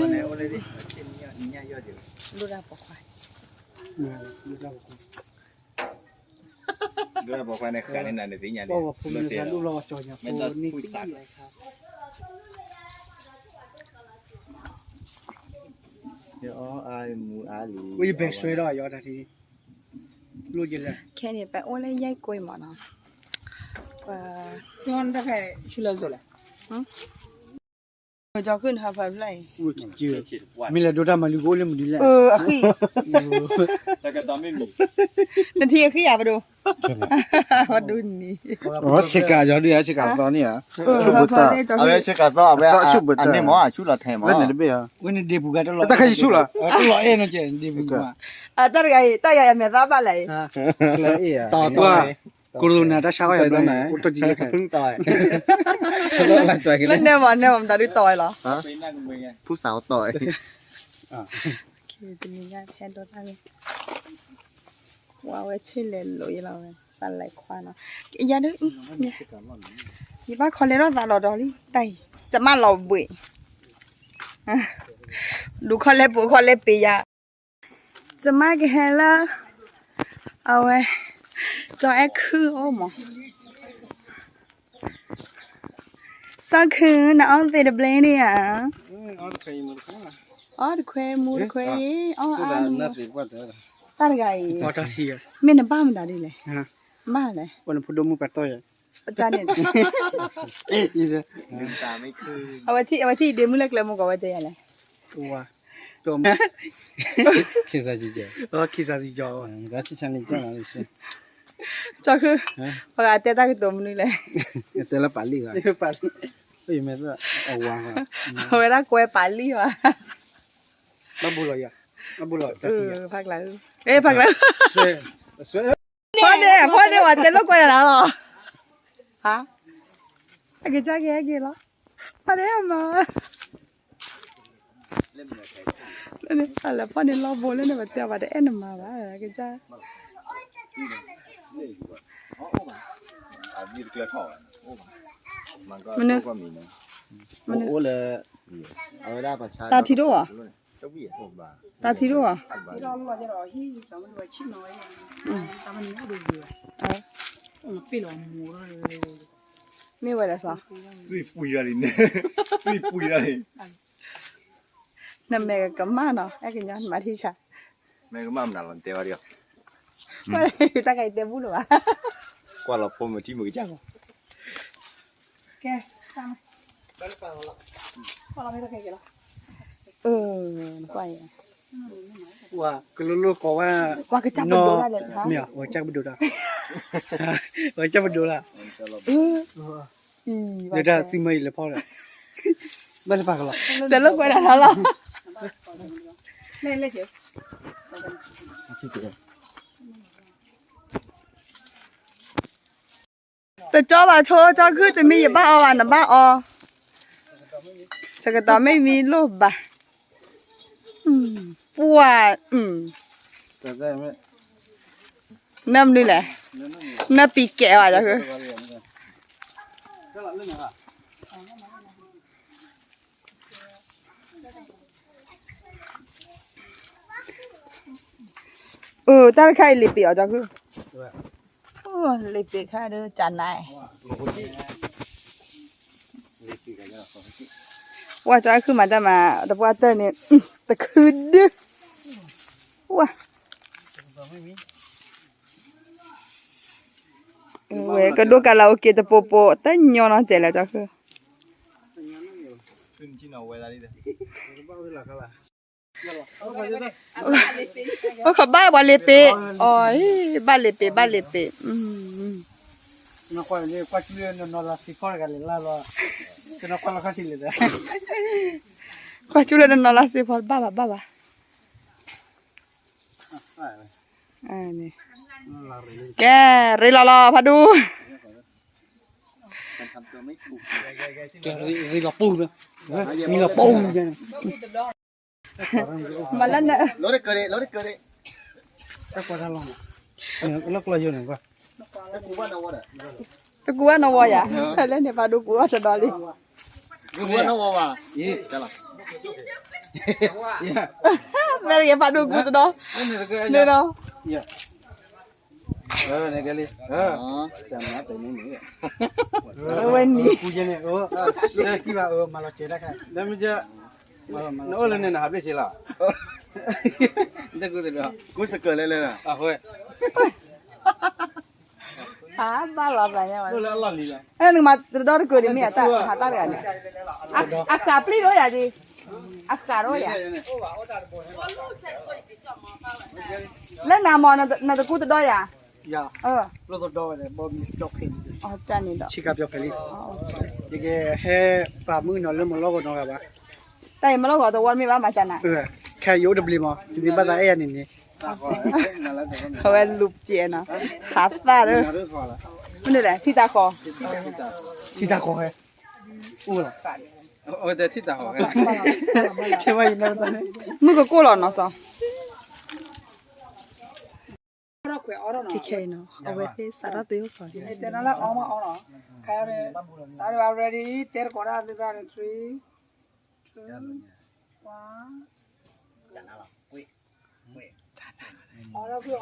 Boleh boleh deh. Minyak yo dia. Lura pokok. Lura pokok. Lura pokok nak kan ini nanti nyali. Bawa punya selalu lawa conya. Mentas. Yo ai ali. Ui bé suy đó yo đã thì. Lu gì là. Cái này bé ôn lấy dây quay mà nó. Và. Ngon đó phải chula rồi. จะขึ้นหาพันไร Kecil. Mila dorang malu golem dia เอ lah. ออะขี้ Sakatamin. นาทีอะขี้อยากไปดู มาดูนี่ Oh, cekak je dia, cekak apa ni ah. เออหาพันได้จะ Abe ขึ้น cakap tu abe. Tak cuba tak. Ane mau acu lah tema. Kan ada be ah. When dia buka dah lock. Tak kai isu lah. Aku lock eh no je dia buka. อะตั้งไงตั้งไงอะเมียตาบ้านไร Ha. Lock eh ah. Tak tahu. กูรู้นะถ้าเช้าอย่างนั้นรกูตัวดีแค่พิ่งต่อยทะเลานต่อยกันแล้วแน่วันแน่วันตาด้ต่อยเหรอผู้สาวต่อยคือเคเป็นงานแทนตัวท่านว้าวเอชิเล่นลุยเราสั่นไหลควานาะอย่าดื้อยี่บ้าคอเลร่าตาหอดอลี่ไตจะมาหลอบุยดูคอเลปุ๋ยคอเลปียะจะมาแกเฮล่าเอาไว้ จอแอคือโอ้หมอสักคืนนะอ้อเตดเบลเนี่ยอ้อเคยมูลเคยอ้อเคยมูลเคยอ้ออ้านัดรีกว่าเด้อตาไก่อ้อตาทีอ่ะเมนบ้ามันดาดิเลยฮะมาเลยวันพุธดมูปัดต่อยอาจารย์เนี่ยเอ๊ะอีเด้อตาไม่คืนเอาไว้ที่เอาไว้ที่เดมูเล็กแล้วมึงก็ไว้เตะอะไรตัว多么，开啥子叫？哦，开啥子叫？俺去城里叫哪里去？cho cứ Chaku. Pag ate ta kito này nila. Ate la pali ka. Ate pali. Uy, may sa awa ka. Wala ko e pali ba. Mabulo ya. Mabulo. Ừ, phạt lại. Ê, phạt lại. Phạt đi, phạt đi, mà tên nó quay lại rồi. Hả? Anh kia chắc kia kia đó. Phạt đi mà. Lên này, là phạt đi lo vô lên này mà tiêu vào để ăn mà bà, cái cha. เอามีเกลือถอดมันก็มันเนอะ ก็มีนะมัอ้น โหเลยเอาไว้ด้ประาชน 따티로 와. เจ้าเบี้ยหกแล้วสาสีปุยอะไรเนี่ยสีปุยอะไรเนี่ย ซื้อปุ๋ยอะไร 남매가 그만 어. 애기냐 마티า.แม่ก็มั่มดันหลังเตวเดียว ไม่ตั้งใจเต็มบุหรี่วะกว่าเราพมมาที่มือจ้างแกซ้ำได้ป่าวละพอเราไม่ตั้งใจกันหรอเออกว่าว่ากลุลูกก็ว่าว่ากจับมันดูได้เลยค่ะเนี่ยว่าจับมันดูได้ว่าจับมันดูละเออเดี๋ยวได้ซีไม่เลยพ่อเลยไม่ได้ปากหรอกแต่ลูกไปได้แล้วหรอเล่นเล่นเฉย แต่จ้าว่าโชจ้าคือจะมีอย่าบ้าเอาอะนะบ้าออจะก็ต่อไม่มีรูปบ่ะอืมปวดอืมแต่ได้ไหมน้ำนี่แหละน้ำปีแก้วอะจ้ะคือเออตาไข่ลิปีอะจ้ะคือ ลิเปียกข้าด้อจันนายว่าจะขึ้นมาได้มาดับว่าเตอร์เนี่ยแต่คืนดึกว่าเว้ยก็ดูกันเราเกตโปโปแต่ยอนเจแล้วจ้าคือ โอ้เขบ้าบาเลเปอ๋อยบ้าเลเปบ้าเลเปอืมนักว่าเลยกว่าที่เรื่องนอลาสิคอร์กันเลยล่ะล่ะคือนักว่าเราข้าสิเลยนะกว่าที่เรื่องนอลาสิคอร์บ้าบ้าบ้าบ้าอันนี้แกเรลล่าพัดูแกเรลล่าปูนะมีลาปูเงี้ย 马拉那。落地格地，落地格地。再过来弄。你们，你们过来用一下。那古巴拿沃的。那古巴拿沃呀？来，来，你把那古巴拿倒里。拿沃拿沃哇。咦，来了。哈哈，来，你把那古巴拿倒。拿倒。呀。哦，那这里。哦。像拿倒那里面。呵呵呵呵。我问你。古巴拿沃，哎，先把拿沃马拉齐拉开，然后就。No le nena hable sila. Ente ku telo. Ku sekele le na. Ah hoe. Ah bala banya ma. Lo la li la. Eh nu ma dor ku di mia ta ha ta ya ni. Ah ka pli ro ya di. Ah ka ro ya. Le na mo na na ku to do ya. Ya. Eh. Lo to do ya bo mi to phin. Oh ta ni do. Chika pyo peli. Oh. Ye he pa mu no le mo lo go no ga ba. แต่มาแล้วขอตัววันไม่ว่ามาจันอะเออแค่ยูดับลิมอดีบ้านตาเอ็นี่นี่เขาเป็นลูกเจนะขาฟ้าเลยมันนี่แหลที่ตาคอที่ตาคอเหรออู้ล่ะโอ้แต่ที่ตาคอใช่ไหมนั่นตอนนี้มึอก็กู้หรอเนาะสอง TK no. Awete sara deo sa. Etena la oma ona. Kayare sare already ter kora de da 3 jalannya. Wah. Jangan lah, kue, kue. อ๋อเราคือ